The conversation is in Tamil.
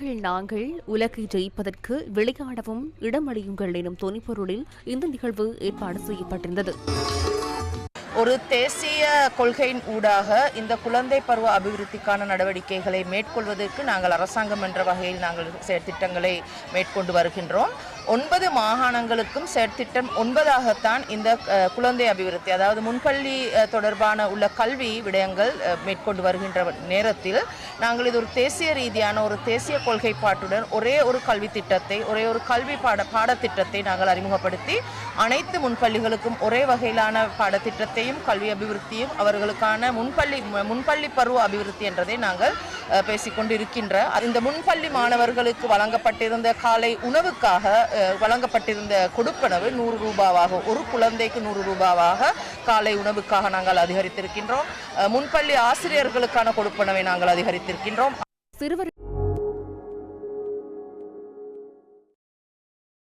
தமிழர்கள் நாங்கள் உலகை ஜெயிப்பதற்கு விளையாடவும் இடமளியுங்கள் எனும் துணிப்பொருளில் இந்த நிகழ்வு ஏற்பாடு செய்யப்பட்டிருந்தது. ஒரு தேசிய கொள்கையின் ஊடாக இந்த குழந்தை பருவ அபிவிருத்திக்கான நடவடிக்கைகளை மேற்கொள்வதற்கு நாங்கள் அரசாங்கம் என்ற வகையில் நாங்கள் செயற்திட்டங்களை மேற்கொண்டு வருகின்றோம். ஒன்பது மாகாணங்களுக்கும் செயற்திட்டம் ஒன்பதாகத்தான் இந்த குழந்தை அபிவிருத்தி அதாவது முன்பள்ளி தொடர்பான உள்ள கல்வி விடயங்கள் அஹ், மேற்கொண்டு வருகின்ற நேரத்தில் நாங்கள் இது ஒரு தேசிய ரீதியான ஒரு தேசிய கொள்கைப்பாட்டுடன் ஒரே ஒரு கல்வி திட்டத்தை ஒரே ஒரு கல்வி பாட பாடத்திட்டத்தை நாங்கள் அறிமுகப்படுத்தி அனைத்து முன்பள்ளிகளுக்கும் ஒரே வகையிலான பாடத்திட்டத்தையும் கல்வி அபிவிருத்தியும் அவர்களுக்கான முன்பள்ளி முன்பள்ளி பருவ அபிவிருத்தி என்றதை நாங்கள் பேசிக்கொண்டு இருக்கின்ற இந்த முன்பள்ளி மாணவர்களுக்கு வழங்கப்பட்டிருந்த காலை உணவுக்காக வழங்கப்பட்டிருந்த கொடுப்பனவு நூறு ரூபாவாக ஒரு குழந்தைக்கு நூறு ரூபாவாக காலை உணவுக்காக நாங்கள் அதிகரித்திருக்கின்றோம். முன்பள்ளி ஆசிரியர்களுக்கான கொடுப்பனவை நாங்கள் அதிகரித்திருக்கின்றோம். சிறுவர்